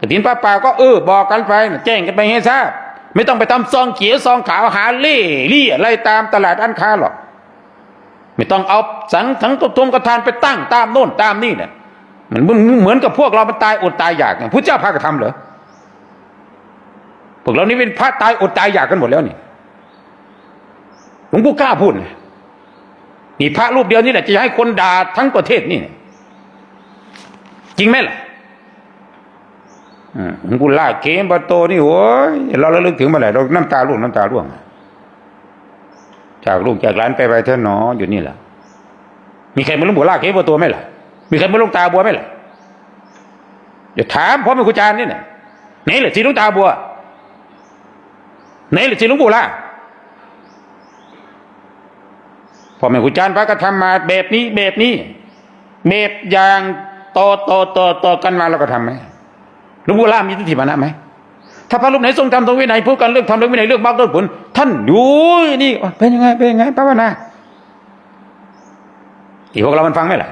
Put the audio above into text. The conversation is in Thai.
กฐินป้าป่าก็เออบอกกันไปนแจ้งกันไปให้ทราบ ไม่ต้องไปทำซองเขียวซองขาวหาเล่รี่อะไรตามตลาดอันค้าหรอก ไม่ต้องเอาสังทั้งตุมกระทานไปตั้งตามโน่นตามนี่เนี่ยมันเหมือนกับพวกเรามันตายอดตายอยากเนี่ยพระเจ้าพากระทำเหรอพวกเรานี่เป็นพระตายอดตายอยากกันหมดแล้วนี่หลวงปู่กล้าพูดนะนี่พระรูปเดียวนี่แหละจะให้คนด่าทั้งประเทศนี่ จริงไหมล่ะ อืมหลวงปู่ล่าเกมบาโตนี่โอ้ยเราระลึกถึงมื่อไหร่เราน้ำตาร่วงน้ำตาร่วงจากลูกจากหลานไปไปเถอะหนออยู่นี่แหละมีใครมาลุงบัวล่ากเก็บตัวไหมล่ะ มีใครมาลุงตาบัวไหมล่ะเดี๋ยวถามพ่อแม่ครูอาจารย์นี่เนี่ยไหนแหละสีลุงตาบัวไหนแหละสีลุงบัวล่าพ่อแม่ครูอาจารย์พระก็ทำมาแบบนี้แบบนี้แบบอย่างต่อต่อต่อต่อกันมาเราก็ทำไหม ลุงบัวล่ามีทิฏฐิมานะไหมถ้าพระรูปไหนทรงทำทรงวินัยพูดกันเรื่องทำเรื่องวินัยเรื่องมรรคเรื่องผล ท่านดูนี่เป็นยังไงเป็นยังไงพระวนาที่พวกเรามันฟังไหมล่ะ